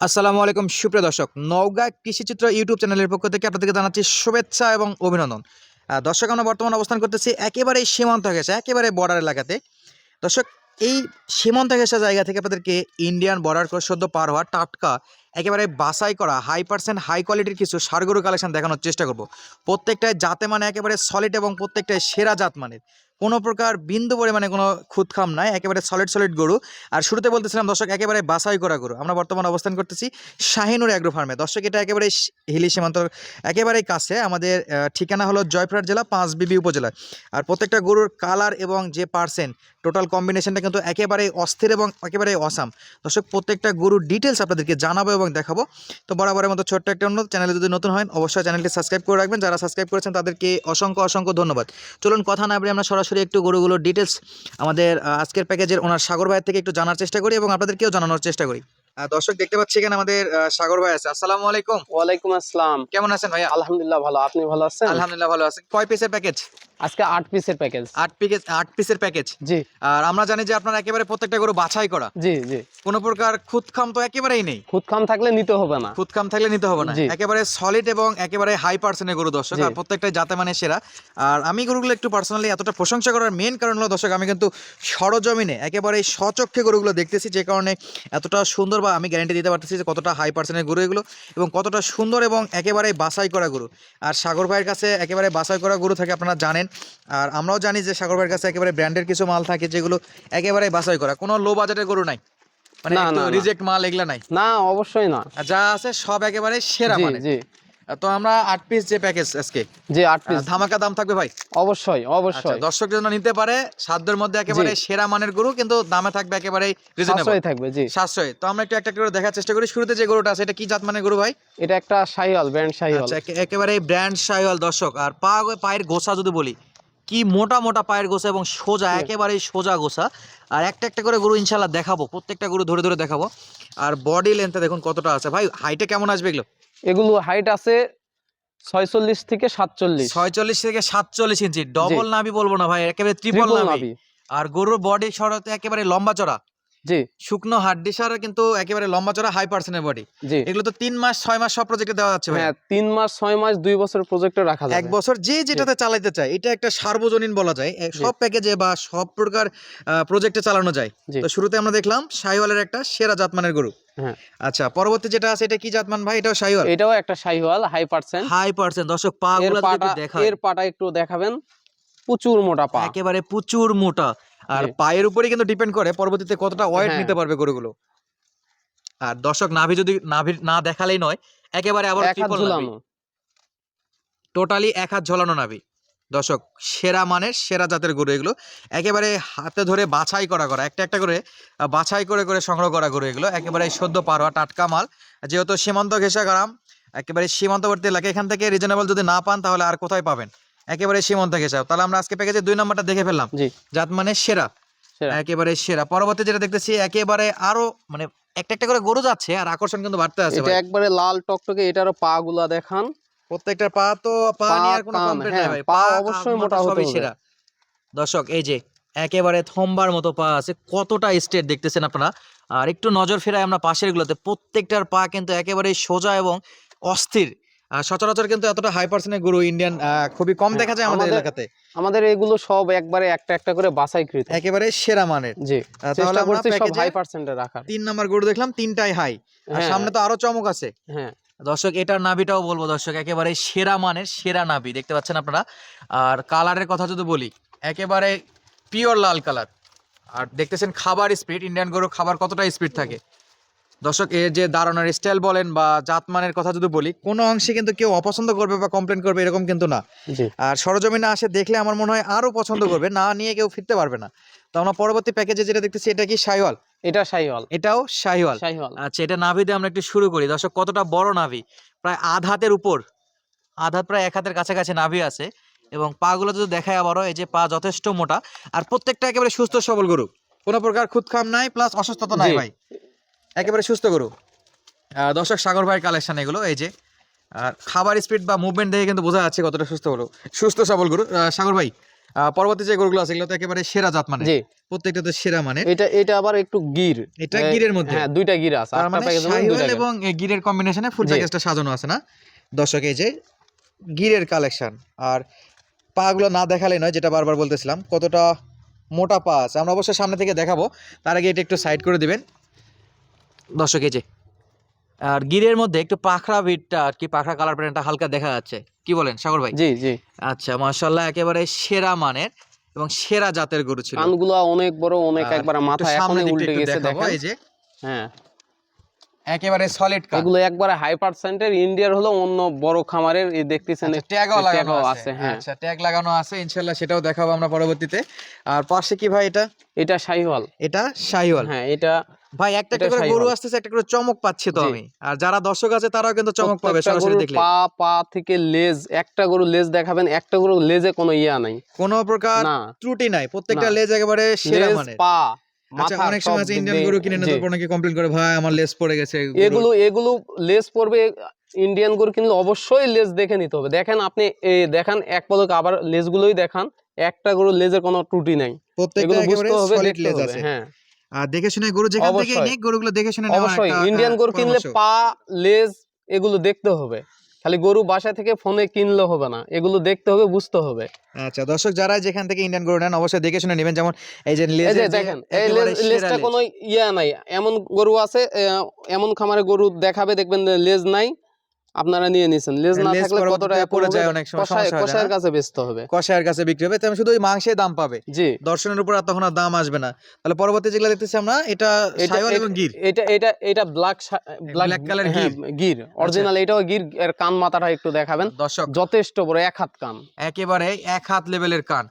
আসসালামু আলাইকুম, সুপ্রিয় দর্শক। নওগাঁ কৃষিচিত্র ইউটিউব চ্যানেলের পক্ষ থেকে আপনাদেরকে জানাচ্ছি শুভেচ্ছা এবং অভিনন্দন। দর্শক, আমরা বর্তমানে অবস্থান করতেছি একেবারে সীমান্ত ঘেঁষা, একেবারে বর্ডার এলাকাতে। দর্শক, এই সীমান্ত ঘেঁষা জায়গা থেকে আপনাদেরকে ইন্ডিয়ান বর্ডার করে সদ্য পার হওয়া টাটকা, একেবারে বাছাই করা হাই পার্সেন্ট হাই কোয়ালিটির কিছু সারগরু কালেকশন দেখানোর চেষ্টা করব। প্রত্যেকটায় জাতে মানে একেবারে সলিড এবং প্রত্যেকটায় সেরা জাত মানের। কোনো প্রকার বিন্দু পরিমাণে কোনো খুদখাম নাই, একেবারে সলিড সলিড গরু। আর শুরুতে বলতেছিলাম, দর্শক, একেবারে বাসাই করা গরু। আমরা বর্তমানে অবস্থান করতেছি শাহিনুর অ্যাগ্রো ফার্মে দর্শক, এটা একেবারে হিলি সীমান্ত একেবারেই কাছে। আমাদের ঠিকানা হলো জয়পুরহাট জেলা পাঁচ বিবি উপজেলা আর প্রত্যেকটা গরুর কালার এবং যে পার্সেন্ট টোটাল কম্বিনেশনটা কিন্তু একেবারেই অস্থির এবং একেবারেই অসাম দর্শক, প্রত্যেকটা গরুর ডিটেলস আপনাদেরকে জানাব এবং দেখাবো। তো বরাবরের মতো ছোট্ট একটা অনুরোধ চ্যানেলে যদি নতুন হয় অবশ্যই চ্যানেলটি সাবস্ক্রাইব করে রাখবেন। যারা সাবস্ক্রাইব করেছেন, তাদেরকে অসংখ্য অসংখ্য ধন্যবাদ। চলুন, কথা না বলে আমরা সরাসরি একটু গরুগুলোর ডিটেলস আমাদের আজকের প্যাকেজের ওনার সাগর ভাইয়ের থেকে একটু জানার চেষ্টা করি এবং আপনাদেরকেও জানানোর চেষ্টা করি। দর্শক দেখতে পাচ্ছি এখানে আমাদের সাগর ভাই আছে। আসসালামু আলাইকুম। ওয়ালাইকুম আসসালাম। কেমন আছেন ভাইয়া? আলহামদুলিল্লাহ ভালো। আপনি ভালো আছেন? আলহামদুলিল্লাহ ভালো আছেন কয় পিসের প্যাকেজ আজকে আট পিসের প্যাকেজ আট পিকেজ আট পিসের প্যাকেজ জি। আর আমরা জানি যে আপনারা একেবারে প্রত্যেকটা গরু বাছাই করা। জি জি। কোনো প্রকার খুদখাম তো একেবারেই নেই। খুদ খাম থাকলে নিতে হবে না। খুদখাম থাকলে নিতে হবে না। একেবারে সলিড এবং একেবারে হাই পার্সেন্টের গরু দর্শক আর প্রত্যেকটা জাতে মানে সেরা। আর আমি গরুগুলো একটু পার্সোনালি এতটা প্রশংসা করার মেন কারণ হলো দর্শক আমি কিন্তু সরজমিনে একেবারে সচক্ষে গরুগুলো দেখতেছি যে কারণে এতটা সুন্দর বা আমি গ্যারান্টি দিতে পারতেছি যে কতটা হাই পার্সেন্টের গরু এগুলো এবং কতটা সুন্দর এবং একেবারে বাছাই করা গরু। আর সাগর ভাইয়ের কাছে একেবারে বাছাই করা গরু থাকে আপনারা জানেন আর আমরাও জানি যে সাগর ভাইয়ের কাছে একেবারে ব্র্যান্ডের কিছু মাল থাকে যেগুলো একেবারে বাছাই করা। কোনো লো বাজেটের গরু নাই। মানে। রিজেক্ট মাল এগুলা নাই। না অবশ্যই না। যা আছে সব একেবারে সেরা জি মানে জি। তো আমরা আট পিস যে প্যাকেজ আজকে জি আট পিস ধামাকা দাম থাকবে ভাই? অবশ্যই আচ্ছা অবশ্যই দর্শক জন্য নিতে পারে সাধ্যের মধ্যে একেবারে সেরা মানের গরু কিন্তু দামে থাকবে একেবারে রিজনেবল থাকবে জি। সাশ্রয়। তো আমরা একটু একটা করে দেখার চেষ্টা করি। শুরুতে যে গরুটা আছে এটা কি জাত মানের গরু ভাই? এটা একটা শাহিওয়াল ব্র্যান্ড শাহিওয়াল। আচ্ছা একেবারে ব্র্যান্ড সাইওয়াল দর্শক। আর পা পায়ের গোছা যদি বলি কি মোটা মোটা পায়ের গোছা এবং সোজা একেবারে সোজা গোছা। আর একটা একটা করে গরু ইনশাল্লাহ দেখাবো প্রত্যেকটা গরু ধরে ধরে দেখাবো। আর বডি লেন্থে দেখুন কতটা আছে। ভাই হাইটে কেমন আসবে এগুলো? এগুলো হাইট আছে ছয়চল্লিশ থেকে সাতচল্লিশ। ছয়চল্লিশ থেকে সাতচল্লিশ ইঞ্চি। ডবল নাভি বলব না ভাই একেবারে ট্রিপল নাভি। আর গরুর বডি সরাতে একেবারে লম্বা চড়া। জি। শুকনো হাড্ডি সার কিন্তু একেবারে লম্বা চড়া হাই পার্সেন্টের বডি জি। এগুলো তো তিন মাস ছয় মাস সব প্রজেক্টে দেওয়া যাচ্ছে হ্যাঁ তিন মাস ছয় মাস দুই বছর প্রজেক্টে রাখা এক বছর যে যেটাতে চালাইতে চায় এটা একটা সার্বজনীন বলা যায়। সব প্যাকেজে বা সব প্রকার প্রজেক্টে চালানো যায়। তো শুরুতে আমরা দেখলাম শাহিওয়ালের একটা সেরা জাতমানের গরু। হ্যাঁ। আচ্ছা পরবর্তী যেটা আছে এটা কি জাতমান ভাই? এটাও শাহিওয়াল এটাও একটা Sahiwal high percent. High percent. দর্শক পা গুলো পাটা দেখায় এর পাটা একটু দেখাবেন। প্রচুর মোটা পা। একেবারে প্রচুর মোটা। আর পায়ের উপরে কিন্তু ডিপেন্ড করে পরবর্তীতে কতটা ওয়েট হ্যাঁ। নিতে পারবে গরুগুলো। আর দর্শক নাভি যদি নাভি না দেখালেই নয় একেবারে আবার হাত ঝুলানো। টোটালি এক হাত ঝোলানো নাভি। দর্শক সেরা মানের সেরা জাতের গরু এগুলো। একেবারে হাতে ধরে বাছাই করা করা একটা একটা করে বাছাই করে করে সংগ্রহ করা গরু এগুলো। একেবারে সদ্য পারোয়া টাটকা মাল। যেহেতু সীমান্ত ঘেঁষা গ্রাম একেবারে সীমান্তবর্তী এলাকা এখান থেকে রিজনেবল যদি না পান তাহলে আর কোথায় পাবেন? একেবারে সীমান্ত ঘেঁষা তাহলে আমরা আজকে প্যাকেজে দুই নম্বরটা দেখে ফেললাম। জাত মানে সেরা। সেরা। একেবারে সেরা। পরবর্তী যেটা দেখতেছি একেবারে আরও মানে একটা একটা করে গরু যাচ্ছে আর আকর্ষণ কিন্তু বাড়তে আছে একবারে লাল টকটকে এটারও পা গুলা দেখান। প্রত্যেকটা পা তো পা নিয়ে আর কোনো কমপ্লেন নাই হ্যাঁ, ভাই। পা অবশ্যই মোটা হতে হবে। সেরা। দর্শক এই যে একেবারে থম্বার মতো পা আছে কতটা স্টেট দেখতেছেন আপনারা? আর একটু নজর ফেরায় আমরা পাশের গুলোতে। প্রত্যেকটার পা কিন্তু একেবারে সোজা এবং অস্থির। আর সচরাচর কিন্তু এতটা হাই পার্সেন্টের গরু ইন্ডিয়ান খুবই কম হ্যাঁ, দেখা যায় আমাদের এলাকাতে। আমাদের এগুলো সব একবারে একটা একটা করে বাছাইকৃত। একেবারে সেরা মানের। জি তাহলে আমরা করছি সব হাই পার্সেন্টে রাখার। তিন নাম্বার গরু দেখলাম তিনটাই হাই আর হ্যাঁ, সামনে তো আরও চমক আছে। হ্যাঁ। দর্শক এটার নাভিটাও বলব দর্শক একেবারে সেরা মানের সেরা নাভি দেখতে পাচ্ছেন আপনারা? আর কালারের কথা যদি বলি একেবারে পিওর লাল কালার। আর দেখতেছেন খাবার স্পিড ইন্ডিয়ান গরু খাবার কতটা স্পিড থাকে। দর্শক এর যে দাঁড়ানোর স্টাইল বলেন বা জাতমানের কথা যদি বলি কোনো অংশে কিন্তু কেউ অপছন্দ করবে বা কমপ্লেন করবে এরকম কিন্তু না। আর সরজমিনে আসে দেখলে আমার মনে হয় আরও পছন্দ করবে না নিয়ে কেউ ফিরতে পারবে না। তো আমরা পরবর্তী প্যাকেজে যেটা দেখতেছি এটা কি শাহিওয়াল এটা শাহিওয়াল। এটাও শাহিওয়াল। শাহিওয়াল। আচ্ছা এটা নাভি দিয়ে আমরা একটু শুরু করি। দর্শক কতটা বড় নাভি? প্রায় আধ হাতের উপর। আধ হাত প্রায় এক হাতের কাছাকাছি নাভি আছে। এবং পাগুলো যদি দেখায় আবারও এই যে পা যথেষ্ট মোটা। আর প্রত্যেকটা একেবারে সুস্থ সবল গরু। কোনো প্রকার খুদখাম নাই প্লাস অসুস্থতা নাই ভাই। একেবারে সুস্থ গরু। আহ, দর্শক সাগর ভাইয়ের কালেকশন এগুলো এই যে। আর খাবার স্পিড বা মুভমেন্ট দেখে কিন্তু বোঝা যাচ্ছে কতটা সুস্থ গরু। সুস্থ সবল গরু। সাগর ভাই পরবর্তী যে গরুগুলো আছে এগুলো তো একেবারে সেরা জাত মানে। জি। প্রত্যেকটা তো সেরা মানে। এটা এটা আবার একটু গির। এটা গিরের মধ্যে। হ্যাঁ দুইটা গির আছে। তার মানে শাহিওয়াল। এবং গিরের কম্বিনেশনে ফুল প্যাকেজটা সাজানো আছে না? দর্শক এই যে গিরের কালেকশন আর পাগুলো না দেখালে নয় যেটা বারবার বলতেছিলাম কতটা মোটা পা আছে। আমরা অবশ্যই সামনে থেকে দেখাবো। তার আগে এটা একটু সাইড করে দিবেন। দর্শক এই যে আর গিরের মধ্যে একটু পাখরা বিটটা আর কি পাখরা কালার প্যান্টটা হালকা দেখা যাচ্ছে। কি বলেন সাগর ভাই? জি জি। আচ্ছা মাশাল্লাহ একেবারে সেরা মানের এবং সেরা জাতের গরু ছিল। কানগুলো অনেক বড় অনেক একবার মাথা এখনই উল্টে গেছে দেখেন। এই যে। হ্যাঁ। একেবারে সলিড কান এগুলো একবারে হাই পার্সেন্টের ইন্ডিয়ার হলো অন্য বড় খামারের এই দেখতেছেন আচ্ছা, ট্যাগও লাগানো আছে। আছে, হ্যাঁ। আচ্ছা ট্যাগ লাগানো আছে ইনশাআল্লাহ সেটাও দেখাবো আমরা পরবর্তীতে। আর পাশে কি ভাই এটা? এটা শাহিওয়াল। এটা শাহিওয়াল। হ্যাঁ এটা ভাই একটা একটা করে গরু আসতেছে একটা করে চমক পাচ্ছি তো আমি। আর যারা দর্শক আছে তারাও কিন্তু চমক পাবে সরাসরি দেখলে। পা পা থেকে লেজ একটা গরু লেজ দেখাবেন একটা গরু লেজে কোনো ইয়া নাই। কোনো প্রকার ত্রুটি নাই। প্রত্যেকটা লেজ একেবারে সেরা মানের। পা আচ্ছা অনেক সময় আছে ইন্ডিয়ান গরু কিনে না জি। তারপর নাকি কমপ্লেন করে ভাই আমার লেজ পড়ে গেছে এগুলো এগুলো লেজ পড়বে ইন্ডিয়ান গরু কিনলে অবশ্যই লেজ দেখে নিতে হবে। দেখেন আপনি এ দেখান এক পদক আবার লেজগুলোই দেখান একটা গরুর লেজের কোনো ত্রুটি নাই। প্রত্যেকটা বুঝতে হবে সলিড লেজ আছে। হ্যাঁ। দেখে শুনে গরু যেখান থেকে। নিক গরুগুলো দেখে শুনে অবশ্যই ইন্ডিয়ান গরু কিনলে পা লেজ এগুলো দেখতে হবে। খালি গরু বাসা থেকে ফোনে কিনলে হবে না এগুলো দেখতে হবে বুঝতে হবে। আচ্ছা দর্শক যারা যেখান থেকে ইন্ডিয়ান গরু নেন অবশ্যই দেখে শুনে নেবেন। যেমন এই যে দেখেন এই লেজটা কোনো ইয়া নাই এমন গরু আছে এমন খামারে গরু দেখাবে দেখবেন লেজ নাই। আপনারা নিয়ে নিছেন। লেজ না থাকলে কত টাকা পড়ে যায় অনেক সময়, সমস্যা হয়ে কষায়ের কাছে বেচতে হবে। কষায়ের কাছে বিক্রি হবে তেমন শুধু ওই মাংসে দাম পাবে। জি। দর্শনের উপর আর তখন আর দাম আসবে না। তাহলে পরবর্তী যেগুলো দেখতেছি আমরা এটা সাইওয়াল এবং গির। এটা এটা এটা black Black color Gir. Gir. Original এটাও গির এর কান মাথাটা একটু দেখাবেন। দর্শক। যথেষ্ট বড় এক হাত কান। একেবারে এক হাত লেভেলের কান।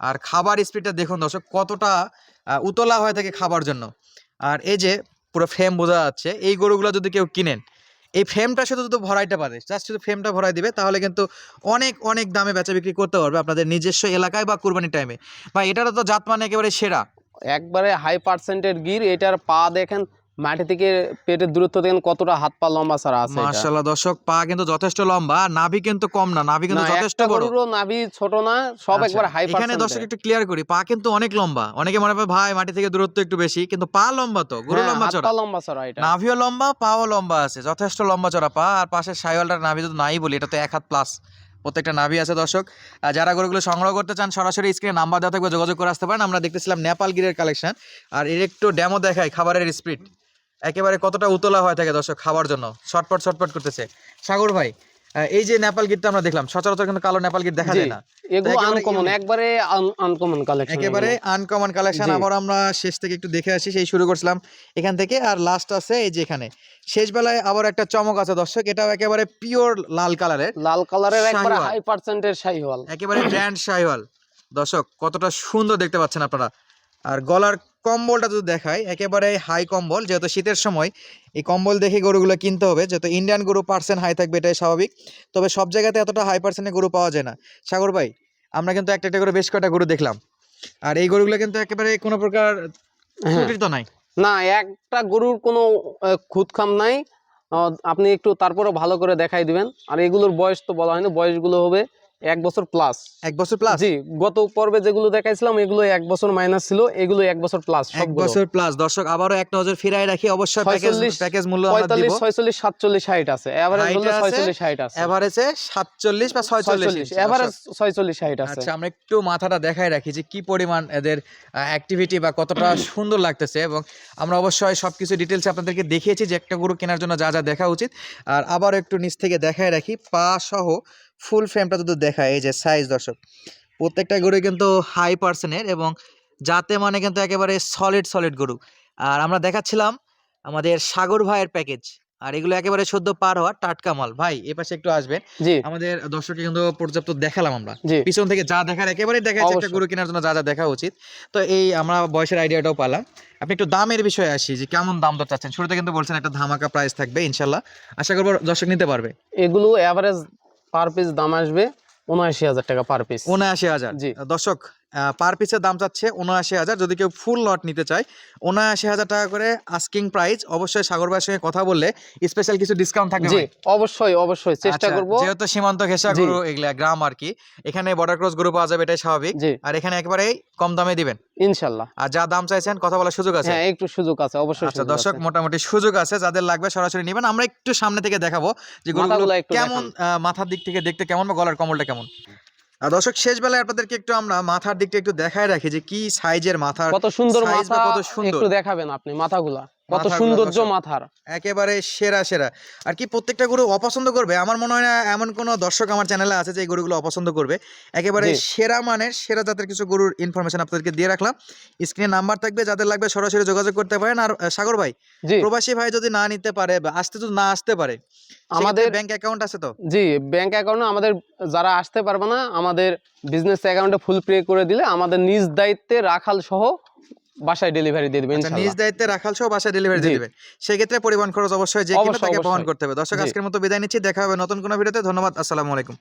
আর খাবার স্পিডটা দেখুন দর্শক কতটা উতলা হয়ে থাকে খাবার জন্য। আর এই যে পুরো ফ্রেম বোঝা যাচ্ছে এই গরুগুলো যদি কেউ কিনেন এই ফ্রেমটা শুধু শুধু ভরাইতে পারে জাস্ট শুধু ফ্রেমটা ভরাই দিবে, তাহলে কিন্তু অনেক অনেক দামে বেচা বিক্রি করতে পারবে আপনাদের নিজস্ব এলাকায় বা কুরবানির টাইমে বা এটারও তো জাত মানে একেবারে সেরা। একবারে হাই পার্সেন্টের গির, এটার পা দেখেন মাটি থেকে পেটের দূরত্ব দেখেন কতটা হাত পা লম্বা ছাড়া আছে এটা। মার্শাল্লাহ দর্শক পা কিন্তু যথেষ্ট লম্বা নাভি কিন্তু কম না নাভি কিন্তু যথেষ্ট বড়। গরুরও নাভি ছোট না সব আচ্ছা, একবার হাই এখানে দর্শক একটু ক্লিয়ার করি পা কিন্তু অনেক লম্বা অনেকে মনে করে ভাই মাটি থেকে দূরত্ব একটু বেশি কিন্তু পা লম্বা তো গরু লম্বা চড়া। হ্যাঁ, লম্বা চড়া এটা। নাভিও লম্বা পাও লম্বা আছে যথেষ্ট লম্বা চড়া পা আর পাশে সাইওয়ালটার নাভি যদি নাই বলি এটা তো এক হাত প্লাস প্রত্যেকটা নাভি আছে দর্শক। আর যারা গরুগুলো সংগ্রহ করতে চান সরাসরি স্ক্রিনে নাম্বার দেওয়া থাকবে যোগাযোগ করে আসতে পারেন আমরা দেখতেছিলাম নেপাল গিরের কালেকশন আর এর একটু ড্যামো দেখায় খাবারের স্পিড একেবারে কতটা উতলা হয়ে থাকে দর্শক খাবার জন্য। শর্টপট শর্টপট করতেছে। সাগর ভাই এই যে নেপাল গিরটা আমরা দেখলাম সচরাচর কিন্তু কালো নেপাল গির দেখা যায় না। এগুলো আনকমন একবারে আনকমন কালেকশন একেবারে আনকমন কালেকশন আবার আমরা শেষ থেকে একটু দেখে আসি সেই শুরু করছিলাম এখান থেকে। আর লাস্ট আছে এই যে এখানে। শেষ বেলায় আবার একটা চমক আছে দর্শক এটাও একেবারে পিওর লাল কালারের লাল কালারের একবারে। হাই পার্সেন্টের শাহিওয়াল। একেবারে ব্র্যান্ড শাইওয়াল দর্শক কতটা সুন্দর দেখতে পাচ্ছেন আপনারা। আর গলার কম্বলটা যদি দেখায় একেবারে হাই কম্বল যেহেতু শীতের সময় এই কম্বল দেখে গরুগুলো কিনতে হবে যেহেতু ইন্ডিয়ান গরু পার্সেন্ট হাই থাকবে এটাই স্বাভাবিক। তবে সব জায়গাতে এতটা হাই পার্সেন্টের গরু পাওয়া যায় না। সাগর ভাই আমরা কিন্তু একটা একটা করে বেশ কয়টা গরু দেখলাম। আর এই গরুগুলো কিন্তু একেবারে কোনো প্রকার হ্যাঁ। তো নাই। না একটা গরুর কোনো আহ, খুঁতখাম নাই। আপনি একটু তারপরে ভালো করে দেখাই দিবেন। আর এগুলোর বয়স তো বলা হয়নি বয়সগুলো হবে এক বছর প্লাস এক বছর প্লাস জি গত পর্বে যেগুলো দেখাইছিলাম এগুলো এক বছর মাইনাস ছিল এগুলো এক বছর প্লাস এক বছর প্লাস দর্শক আবারও এক নজর ফিরাই রাখি অবশ্যই প্যাকেজ প্যাকেজ মূল্য আমরা দিব। পঁয়তাল্লিশ ছয়চল্লিশ সাতচল্লিশ ষাট আছে। এভারেজ হলো আছে, ছয়চল্লিশ ষাট আছে। এভারেজে সাতচল্লিশ বা ছয়চল্লিশ ছয়চল্লিশ এভারেজ ছয়চল্লিশ ষাট আছে। আচ্ছা আমরা একটু মাথাটা দেখাই রাখি যে কি পরিমাণ এদের অ্যাক্টিভিটি বা কতটা সুন্দর লাগতেছে এবং আমরা অবশ্যই সবকিছু ডিটেলস আপনাদেরকে দেখিয়েছি যে একটা গরু কেনার জন্য যা যা দেখা উচিত। আর আবার একটু নিচ থেকে দেখাই রাখি পা সহ ফুল ফ্রেমটা যদি দেখায় এই যে সাইজ দর্শক প্রত্যেকটা গরু কিন্তু হাই পার্সেন্টের এবং যাতে মানে কিন্তু একেবারে সলিড সলিড গরু। আর আমরা দেখাচ্ছিলাম আমাদের সাগর ভাইয়ের প্যাকেজ আর এগুলো একেবারে সদ্য পার হওয়া টাটকা মাল। ভাই এ পাশে একটু আসবেন। আমাদের দর্শককে কিন্তু পর্যাপ্ত দেখালাম আমরা। পিছন থেকে যা দেখার একেবারে দেখা যাচ্ছে একটা গরু কেনার জন্য যা যা দেখা উচিত। তো এই আমরা বয়সের আইডিয়াটাও পালাম আপনি একটু দামের বিষয়ে আসি যে কেমন দাম দর চাচ্ছেন? শুরুতে কিন্তু বলছেন একটা ধামাকা প্রাইস থাকবে ইনশাল্লাহ আশা করব দর্শক নিতে পারবে। এগুলো এভারেজ পার পিস দাম আসবে উনআশি হাজার টাকা পার পিস উনআশি হাজার জি। দর্শক পার পিসের দাম চাচ্ছে উনআশি হাজার। যদি কেউ ফুল লট নিতে চায় উনআশি হাজার টাকা করে আস্কিং প্রাইস অবশ্যই সাগর ভাইয়ের সঙ্গে কথা বললে স্পেশাল কিছু ডিসকাউন্ট থাকবে জি অবশ্যই অবশ্যই চেষ্টা আচ্ছা, করব। যেহেতু সীমান্ত ঘেঁষা জি। গরু এগুলা গ্রাম আর কি এখানে বর্ডার ক্রস গরু পাওয়া যাবে এটাই স্বাভাবিক। আর এখানে একেবারেই কম দামে দিবেন। আর যা দাম চাইছেন কথা বলার সুযোগ আছে? হ্যাঁ একটু সুযোগ আছে অবশ্যই আচ্ছা দর্শক মোটামুটি সুযোগ আছে যাদের লাগবে সরাসরি নেবেন। আমরা একটু সামনে থেকে দেখাবো যে গরুগুলো কেমন মাথার দিক থেকে দেখতে কেমন বা গলার কমলটা কেমন? দর্শক শেষ বেলায় আপনাদেরকে একটু আমরা মাথার দিকটা একটু দেখায় রাখি যে কি সাইজের মাথা কত সুন্দর মাথা কত সুন্দর। একটু দেখাবেন আপনি মাথাগুলা কত সৌন্দর্য মাথার। একেবারে সেরা সেরা। আর কি প্রত্যেকটা গরু অপছন্দ করবে? আমার মনে হয় না এমন কোনো দর্শক আমার চ্যানেলে আছে যে এই গরুগুলো অপছন্দ করবে। একেবারে সেরা মানের সেরা জাতের কিছু গরুর ইনফরমেশন আপনাদেরকে দিয়ে রাখলাম। স্ক্রিনে নাম্বার থাকবে যাদের লাগবে সরাসরি যোগাযোগ করতে পারেন। আর সাগর ভাই প্রবাসী ভাই যদি না নিতে পারে বা আসতে তো না আসতে পারে আমাদের আমাদের ব্যাংক অ্যাকাউন্ট আছে তো? জি ব্যাংক অ্যাকাউন্টে আমাদের যারা আসতে পারবে না আমাদের বিজনেস অ্যাকাউন্টে ফুল পে করে দিলে আমাদের নিজ দায়িত্বে রাখাল সহ বাসায় ডেলিভারি দিয়ে দেবেন ইনশাআল্লাহ নিজ দায়িত্বে রাখাল সহ বাসায় ডেলিভারি দিয়ে। সেই সেক্ষেত্রে পরিবহন খরচ অবশ্যই যে কিনা তাকে বহন করতে হবে। দর্শক আজকের মতো বিদায় নিচ্ছি। দেখা হবে নতুন কোনো ভিডিওতে। ধন্যবাদ আসসালামু আলাইকুম।